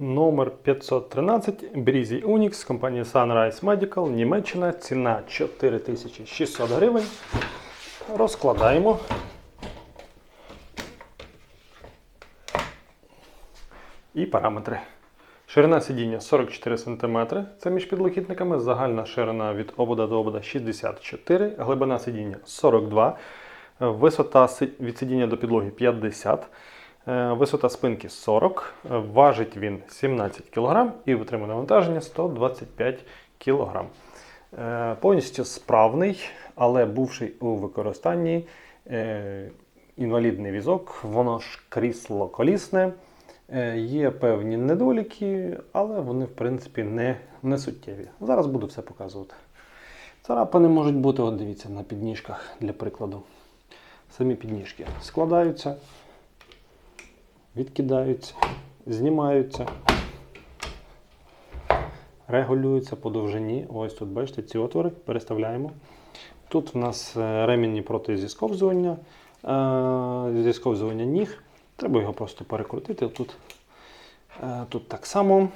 Номер 513 Breezy Unix компанії Sunrise Medical, Німеччина. Ціна 4600 гривень. Розкладаємо. І параметри. Ширина сидіння 44 см, це між підлокітниками. Загальна ширина від обода до обода 64, глибина сидіння 42, е, висота від сидіння до підлоги 50, е, висота спинки 40, е, важить він 17 кг і витримує навантаження 125 кг. Е, Повністю справний, але бувший у використанні е, інвалідний візок, воно ж крісло колісне. Е, Є певні недоліки, але вони, в принципі, не, не суттєві. Зараз буду все показувати. Царапини можуть бути, от дивіться, на підніжках для прикладу. Самі підніжки складаються, відкидаються, знімаються, регулюються по довжині. Ось тут, бачите, ці отвори переставляємо. Тут в нас е, ремінні проти зісковзування, е, зісковзування ніг. Треба його просто перекрутити. Тут, е, тут так само.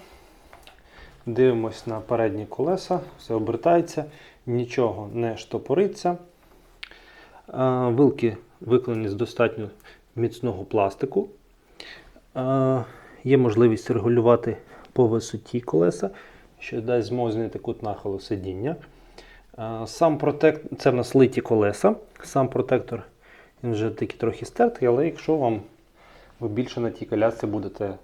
Дивимось на передні колеса, все обертається, нічого не штопориться. Вилки виконані з достатньо міцного пластику. Є можливість регулювати по висоті колеса, що дасть змогу знайти кут нахилу сидіння. Сам протектор, це в нас литі колеса. Сам протектор він вже такий трохи стертий, але якщо вам ви більше на тій колясці будете,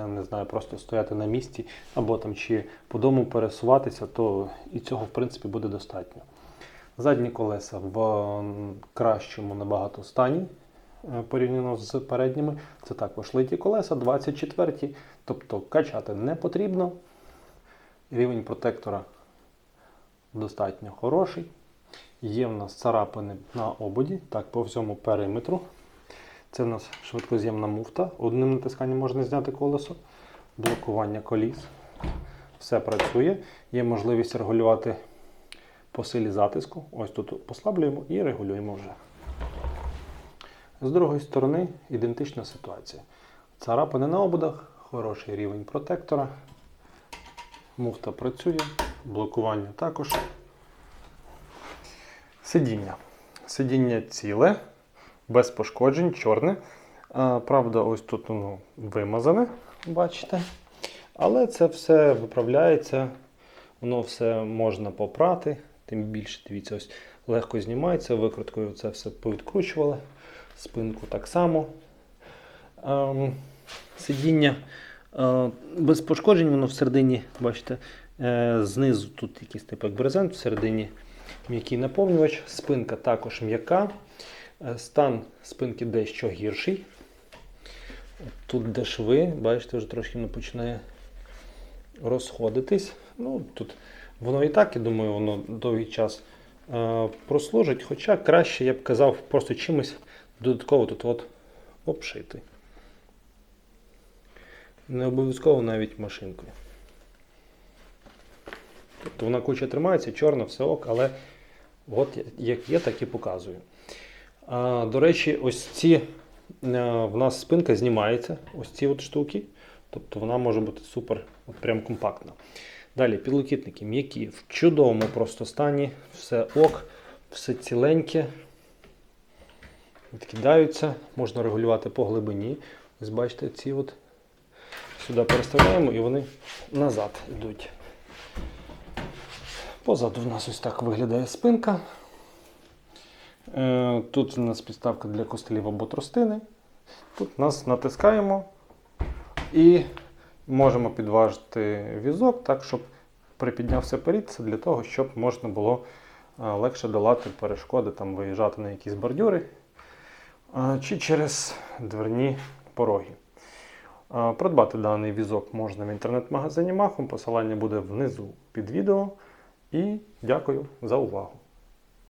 е, не знаю, просто стояти на місці або там чи по дому пересуватися, то і цього в принципі буде достатньо. Задні колеса в кращому набагато стані порівняно з передніми. Це також литі колеса, 24, тобто качати не потрібно. Рівень протектора достатньо хороший. Є в нас царапини на ободі, так, по всьому периметру. Це в нас швидкоз'ємна муфта. Одним натисканням можна зняти колесо, блокування коліс. Все працює. Є можливість регулювати по силі затиску. Ось тут послаблюємо і регулюємо вже. З другої сторони ідентична ситуація. Царапини на ободах, хороший рівень протектора. Муфта працює, блокування також. Сидіння. Сидіння ціле, без пошкоджень, чорне. Правда, ось тут воно вимазане, бачите. Але це все виправляється, воно все можна попрати. Тим більше, дивіться, ось легко знімається, викруткою це все повідкручували. Спинку так само. Ем, сидіння е, без пошкоджень, воно всередині, бачите, е, знизу тут якийсь типу як брезент, всередині м'який наповнювач. Спинка також м'яка. Е, Стан спинки дещо гірший. Тут де шви, бачите, вже трошки воно починає розходитись. Ну, тут воно і так, я думаю, воно довгий час прослужить. Хоча краще, я б казав, просто чимось додатково тут от обшити. Не обов'язково навіть машинкою. Тобто вона куча тримається, чорна, все ок, але от як є, так і показую. А, до речі, ось ці е, в нас спинка знімається, ось ці от штуки. Тобто вона може бути супер, от прям компактна. Далі підлокітники м'які, в чудовому просто стані, все ок, все ціленьке. Відкидаються, можна регулювати по глибині. Ось бачите, ці от сюди переставляємо і вони назад йдуть. Позаду в нас ось так виглядає спинка. Е, Тут у нас підставка для костелів або тростини. Тут нас натискаємо і можемо підважити візок так, щоб припіднявся перід. Це для того, щоб можна було е, легше долати перешкоди, там, виїжджати на якісь бордюри чи через дверні пороги. Придбати даний візок можна в інтернет-магазині Махом. Посилання буде внизу під відео. І дякую за увагу.